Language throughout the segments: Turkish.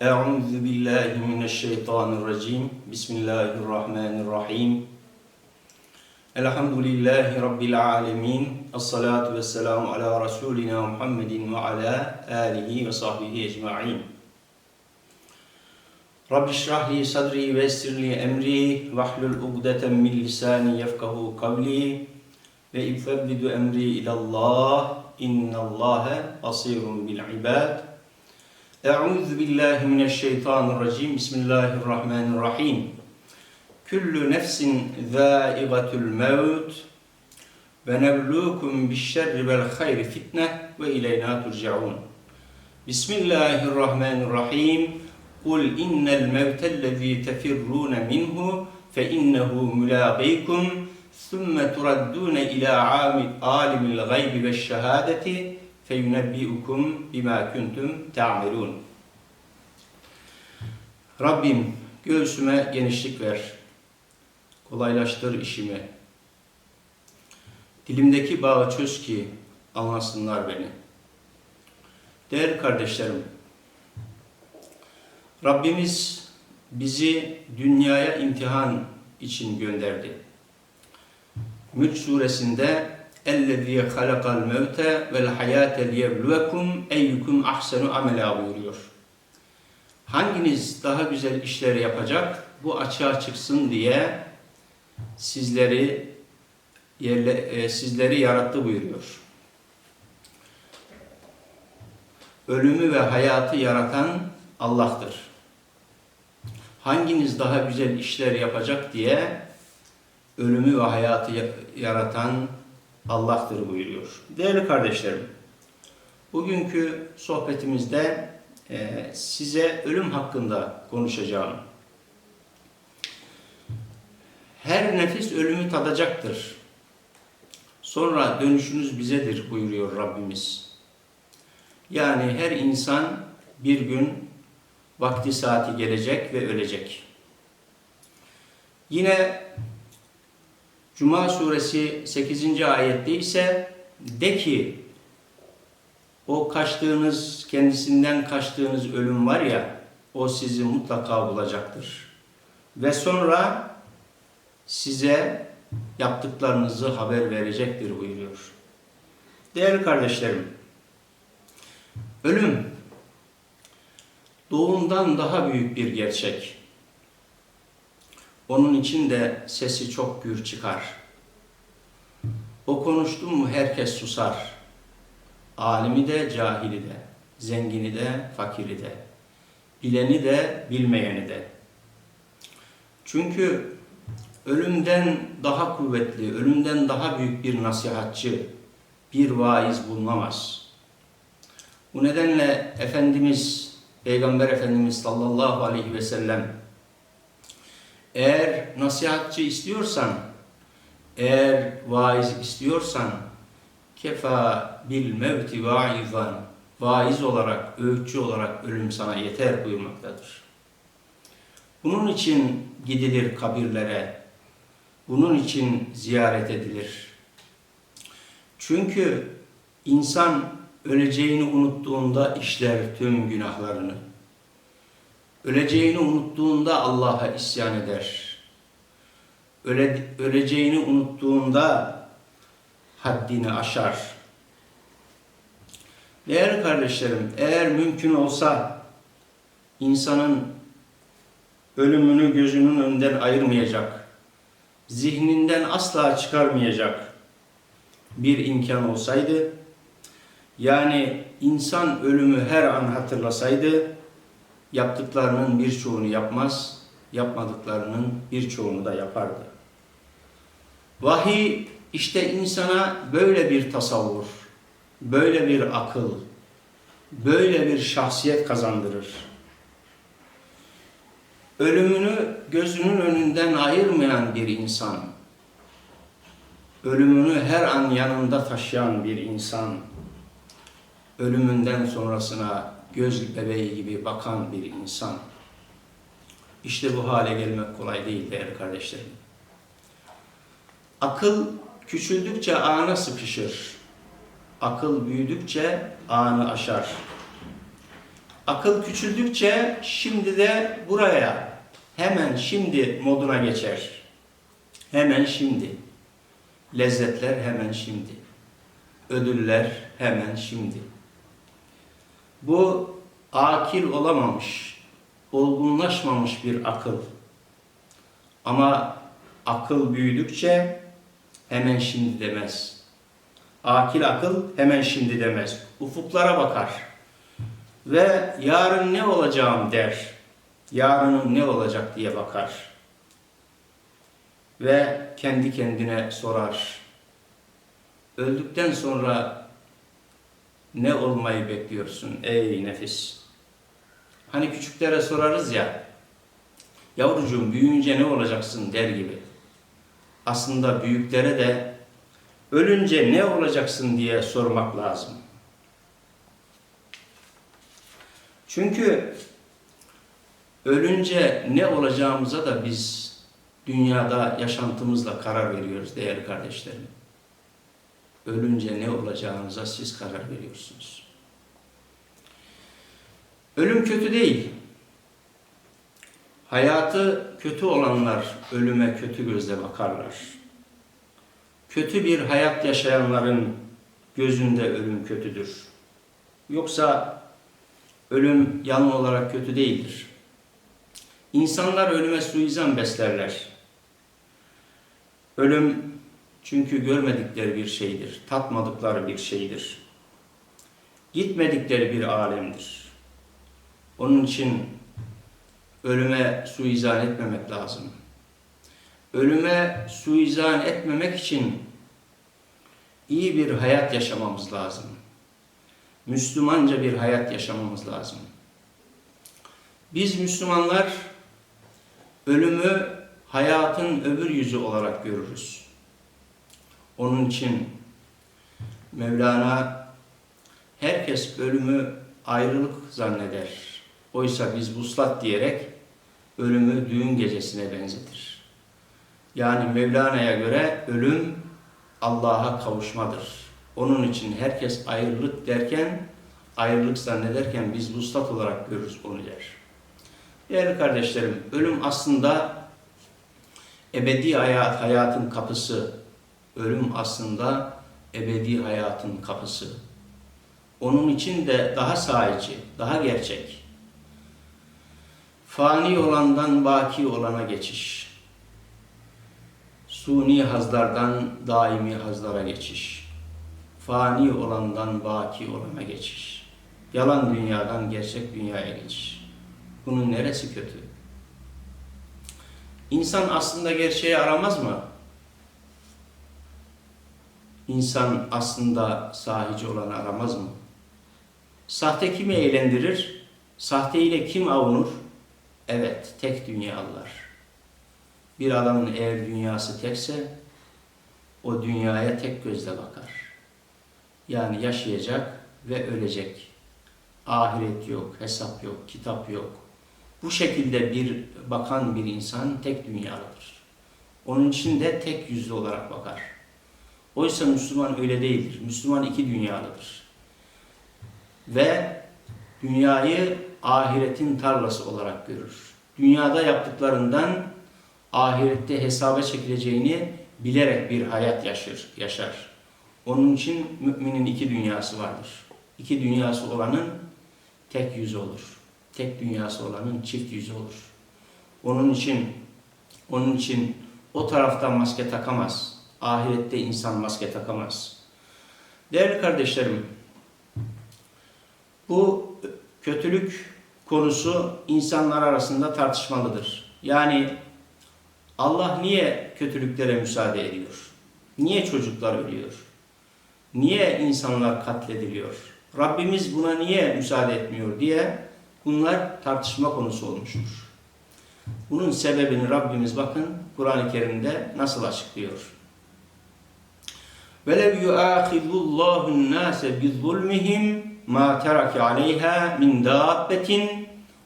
Euzu billahi mineşşeytanirracim. Bismillahirrahmanirrahim. Elhamdülillahi rabbil alamin. Essalatu vesselamu ala rasulina Muhammedin ve ala alihi ve sahbihi ecmaîn. Rabbi şrahli sadri ve yessirli emri ve hlul ugdeten min lisani yefkahu kavli ve ifebbidu emri ilallah innallaha basirun bil ibad. أعوذ بالله من الشيطان الرجيم. بسم الله الرحمن الرحيم. كل نفس ذائقة الموت ونبلوكم بالشر والخير فتنة وإلينا ترجعون. بسم الله الرحمن الرحيم. قل إن الموت الذي تفرون منه فإنه ملاقيكم ثم تردون إلى عام عالم الغيب والشهادة feyunebbiukum bima kuntum ta'melun. Rabbim göğsüme genişlik ver. Kolaylaştır işimi. Dilimdeki bağı çöz ki anlasınlar beni. Değerli kardeşlerim, Rabbimiz bizi dünyaya imtihan için gönderdi. Mülk suresinde اَلَّذ۪ي خَلَقَ الْمَوْتَ وَالْحَيَاةَ لِيَبْلُوَكُمْ اَيُّكُمْ اَحْسَنُ عَمَلًا buyuruyor. Hanginiz daha güzel işler yapacak? Bu açığa çıksın diye sizleri yerle, e, sizleri yarattı buyuruyor. Ölümü ve hayatı yaratan Allah'tır. Hanginiz daha güzel işler yapacak diye ölümü ve hayatı yaratan Allah'tır buyuruyor. Değerli kardeşlerim, bugünkü sohbetimizde e, size ölüm hakkında konuşacağım. Her nefis ölümü tadacaktır. Sonra dönüşünüz bizedir buyuruyor Rabbimiz. Yani her insan bir gün vakti saati gelecek ve ölecek. Yine Cuma suresi 8. ayette ise de ki o kaçtığınız, kendisinden kaçtığınız ölüm var ya o sizi mutlaka bulacaktır. Ve sonra size yaptıklarınızı haber verecektir buyuruyor. Değerli kardeşlerim, ölüm doğumdan daha büyük bir gerçek. Onun için de sesi çok gür çıkar. O konuştu mu herkes susar. Alimi de, cahili de, zengini de, fakiri de, bileni de, bilmeyeni de. Çünkü ölümden daha kuvvetli, ölümden daha büyük bir nasihatçı, bir vaiz bulunamaz. Bu nedenle Efendimiz, Peygamber Efendimiz sallallahu aleyhi ve sellem eğer nasihatçı istiyorsan, eğer vaiz istiyorsan, kefa bil mevti vaizan, vaiz olarak, öğütçü olarak ölüm sana yeter buyurmaktadır. Bunun için gidilir kabirlere, bunun için ziyaret edilir. Çünkü insan öleceğini unuttuğunda işler tüm günahlarını. Öleceğini unuttuğunda Allah'a isyan eder. Öle, öleceğini unuttuğunda haddini aşar. Değerli kardeşlerim, eğer mümkün olsa insanın ölümünü gözünün önünden ayırmayacak, zihninden asla çıkarmayacak bir imkan olsaydı, yani insan ölümü her an hatırlasaydı, yaptıklarının birçoğunu yapmaz, yapmadıklarının birçoğunu da yapardı. Vahiy işte insana böyle bir tasavvur, böyle bir akıl, böyle bir şahsiyet kazandırır. Ölümünü gözünün önünden ayırmayan bir insan, ölümünü her an yanında taşıyan bir insan, ölümünden sonrasına göz bebeği gibi bakan bir insan. İşte bu hale gelmek kolay değil değerli kardeşlerim. Akıl küçüldükçe ana sıkışır. Akıl büyüdükçe anı aşar. Akıl küçüldükçe şimdi de buraya hemen şimdi moduna geçer. Hemen şimdi. Lezzetler hemen şimdi. Ödüller hemen şimdi. Bu akil olamamış, olgunlaşmamış bir akıl. Ama akıl büyüdükçe hemen şimdi demez. Akil akıl hemen şimdi demez. Ufuklara bakar. Ve yarın ne olacağım der. Yarının ne olacak diye bakar. Ve kendi kendine sorar. Öldükten sonra ne olmayı bekliyorsun ey nefis? Hani küçüklere sorarız ya, yavrucuğum büyüyünce ne olacaksın der gibi. Aslında büyüklere de ölünce ne olacaksın diye sormak lazım. Çünkü ölünce ne olacağımıza da biz dünyada yaşantımızla karar veriyoruz değerli kardeşlerim. Ölünce ne olacağınıza siz karar veriyorsunuz. Ölüm kötü değil. Hayatı kötü olanlar ölüme kötü gözle bakarlar. Kötü bir hayat yaşayanların gözünde ölüm kötüdür. Yoksa ölüm yan olarak kötü değildir. İnsanlar ölüme suizan beslerler. Ölüm çünkü görmedikleri bir şeydir, tatmadıkları bir şeydir. Gitmedikleri bir alemdir. Onun için ölüme suizan etmemek lazım. Ölüme suizan etmemek için iyi bir hayat yaşamamız lazım. Müslümanca bir hayat yaşamamız lazım. Biz Müslümanlar ölümü hayatın öbür yüzü olarak görürüz. Onun için Mevlana herkes ölümü ayrılık zanneder. Oysa biz vuslat diyerek ölümü düğün gecesine benzetir. Yani Mevlana'ya göre ölüm Allah'a kavuşmadır. Onun için herkes ayrılık derken, ayrılık zannederken biz vuslat olarak görürüz onu der. Değerli kardeşlerim, ölüm aslında ebedi hayat, hayatın kapısı. Ölüm aslında ebedi hayatın kapısı. Onun için de daha sahici, daha gerçek. Fani olandan baki olana geçiş. Suni hazlardan daimi hazlara geçiş. Fani olandan baki olana geçiş. Yalan dünyadan gerçek dünyaya geçiş. Bunun neresi kötü? İnsan aslında gerçeği aramaz mı? İnsan aslında sahici olanı aramaz mı? Sahte kimi eğlendirir? Sahte ile kim avunur? Evet, tek dünyalılar. Bir adamın eğer dünyası tekse, o dünyaya tek gözle bakar. Yani yaşayacak ve ölecek. Ahiret yok, hesap yok, kitap yok. Bu şekilde bir bakan bir insan tek dünyalıdır. Onun için de tek yüzlü olarak bakar. Oysa Müslüman öyle değildir. Müslüman iki dünyalıdır. Ve dünyayı ahiretin tarlası olarak görür. Dünyada yaptıklarından ahirette hesaba çekileceğini bilerek bir hayat yaşar. yaşar. Onun için müminin iki dünyası vardır. İki dünyası olanın tek yüzü olur. Tek dünyası olanın çift yüzü olur. Onun için onun için o taraftan maske takamaz. Ahirette insan maske takamaz. Değerli kardeşlerim, bu kötülük konusu insanlar arasında tartışmalıdır. Yani Allah niye kötülüklere müsaade ediyor? Niye çocuklar ölüyor? Niye insanlar katlediliyor? Rabbimiz buna niye müsaade etmiyor diye bunlar tartışma konusu olmuştur. Bunun sebebini Rabbimiz bakın Kur'an-ı Kerim'de nasıl açıklıyor? وَلَوْ يُؤَاخِذُ اللّٰهُ النَّاسَ بِظُلْمِهِمْ مَا تَرَكَ عَلَيْهَا مِنْ دَابَّةٍ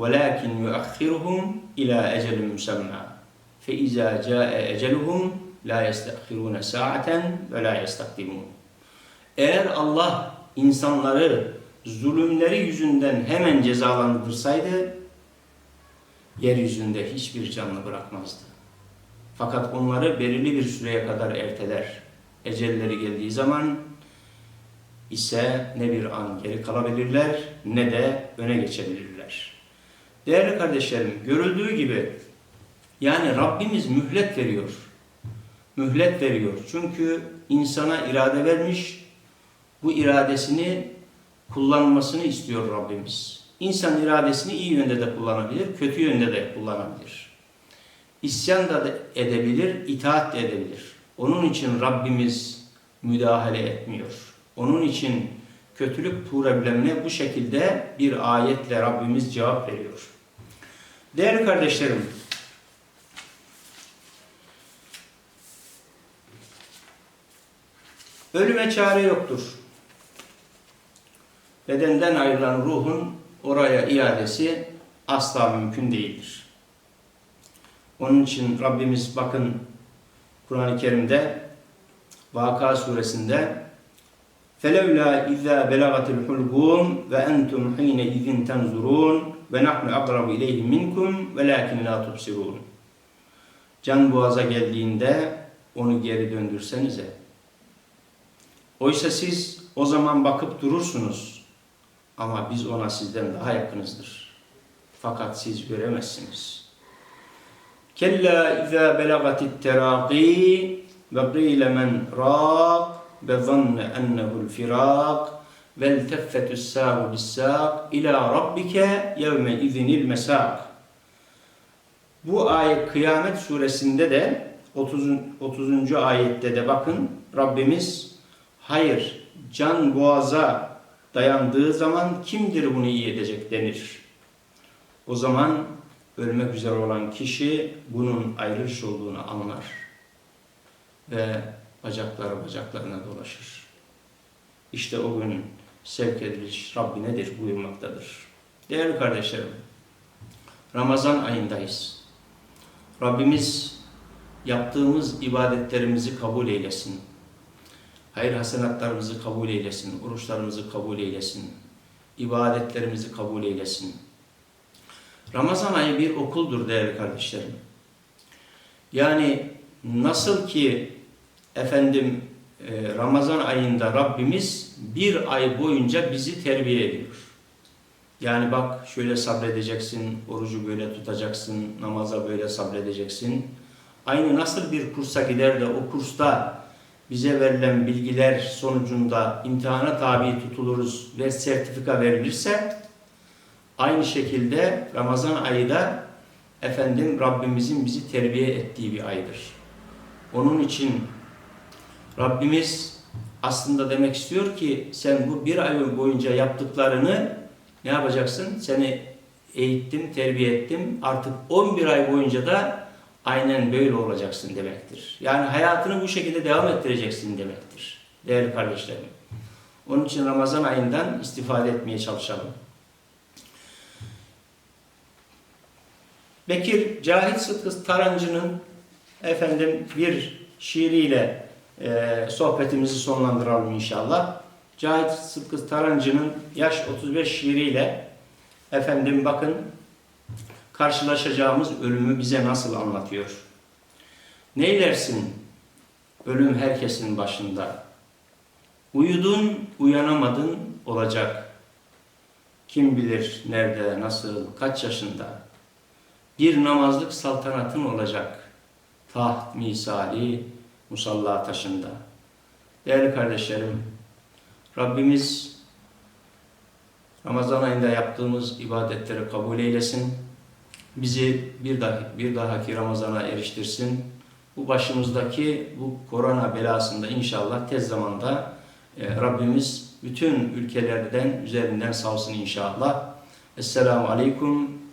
وَلَكِنْ يُؤَخِّرُهُمْ إِلَى أَجَلٍ مُسَمَّى فَإِذَا جَاءَ أَجَلُهُمْ لَا يَسْتَأْخِرُونَ سَاعَةً وَلَا يَسْتَقْدِمُونَ Eğer Allah insanları zulümleri yüzünden hemen cezalandırsaydı yeryüzünde hiçbir canlı bırakmazdı. Fakat onları belirli bir süreye kadar erteler. Ecelleri geldiği zaman ise ne bir an geri kalabilirler ne de öne geçebilirler. Değerli kardeşlerim, görüldüğü gibi yani Rabbimiz mühlet veriyor. Mühlet veriyor. Çünkü insana irade vermiş, bu iradesini kullanmasını istiyor Rabbimiz. İnsan iradesini iyi yönde de kullanabilir, kötü yönde de kullanabilir. İsyan da edebilir, itaat de edebilir. Onun için Rabbimiz müdahale etmiyor. Onun için kötülük problemine bu şekilde bir ayetle Rabbimiz cevap veriyor. Değerli kardeşlerim, ölüme çare yoktur. Bedenden ayrılan ruhun oraya iadesi asla mümkün değildir. Onun için Rabbimiz bakın Kur'an-ı Kerim'de Vaka suresinde فَلَوْلَا اِذَا بَلَغَتِ الْحُلْقُونَ وَاَنْتُمْ حِينَ اِذٍ تَنْزُرُونَ وَنَحْنُ اَقْرَبُ اِلَيْهِ مِنْكُمْ وَلَاكِنْ لَا تُبْصِرُونَ Can boğaza geldiğinde onu geri döndürsenize. Oysa siz o zaman bakıp durursunuz. Ama biz ona sizden daha yakınızdır. Fakat siz göremezsiniz. Kella izâ belagatit terâqî ve qîle men râq ve zanne ennehu'l firâq vel teffetü's sâhu bis-sâq ilâ rabbike yevme izinil mesâq. Bu ayet Kıyamet suresinde de 30. 30. ayette de bakın Rabbimiz hayır can boğaza dayandığı zaman kimdir bunu iyi edecek denir. O zaman ölmek üzere olan kişi bunun ayrılış olduğunu anlar ve bacakları bacaklarına dolaşır. İşte o gün sevk ediliş Rabbi nedir buyurmaktadır. Değerli kardeşlerim, Ramazan ayındayız. Rabbimiz yaptığımız ibadetlerimizi kabul eylesin. Hayır hasenatlarımızı kabul eylesin, oruçlarımızı kabul eylesin, ibadetlerimizi kabul eylesin. Ramazan ayı bir okuldur değerli kardeşlerim. Yani nasıl ki efendim e, Ramazan ayında Rabbimiz bir ay boyunca bizi terbiye ediyor. Yani bak şöyle sabredeceksin, orucu böyle tutacaksın, namaza böyle sabredeceksin. Aynı nasıl bir kursa gider de o kursta bize verilen bilgiler sonucunda imtihana tabi tutuluruz ve sertifika verilirse aynı şekilde Ramazan ayı da efendim Rabbimizin bizi terbiye ettiği bir aydır. Onun için Rabbimiz aslında demek istiyor ki sen bu bir ay boyunca yaptıklarını ne yapacaksın? Seni eğittim, terbiye ettim. Artık 11 ay boyunca da aynen böyle olacaksın demektir. Yani hayatını bu şekilde devam ettireceksin demektir. Değerli kardeşlerim. Onun için Ramazan ayından istifade etmeye çalışalım. Bekir Cahit Sıtkı Tarancı'nın efendim bir şiiriyle e, sohbetimizi sonlandıralım inşallah. Cahit Sıtkı Tarancı'nın yaş 35 şiiriyle efendim bakın karşılaşacağımız ölümü bize nasıl anlatıyor? Neylersin? Ölüm herkesin başında. Uyudun, uyanamadın olacak. Kim bilir nerede, nasıl, kaç yaşında? Bir namazlık saltanatın olacak. Taht misali musalla taşında. Değerli kardeşlerim, Rabbimiz Ramazan ayında yaptığımız ibadetleri kabul eylesin. Bizi bir daha bir dahaki Ramazan'a eriştirsin. Bu başımızdaki bu korona belasında inşallah tez zamanda e, Rabbimiz bütün ülkelerden üzerinden savsın inşallah. Esselamu Aleyküm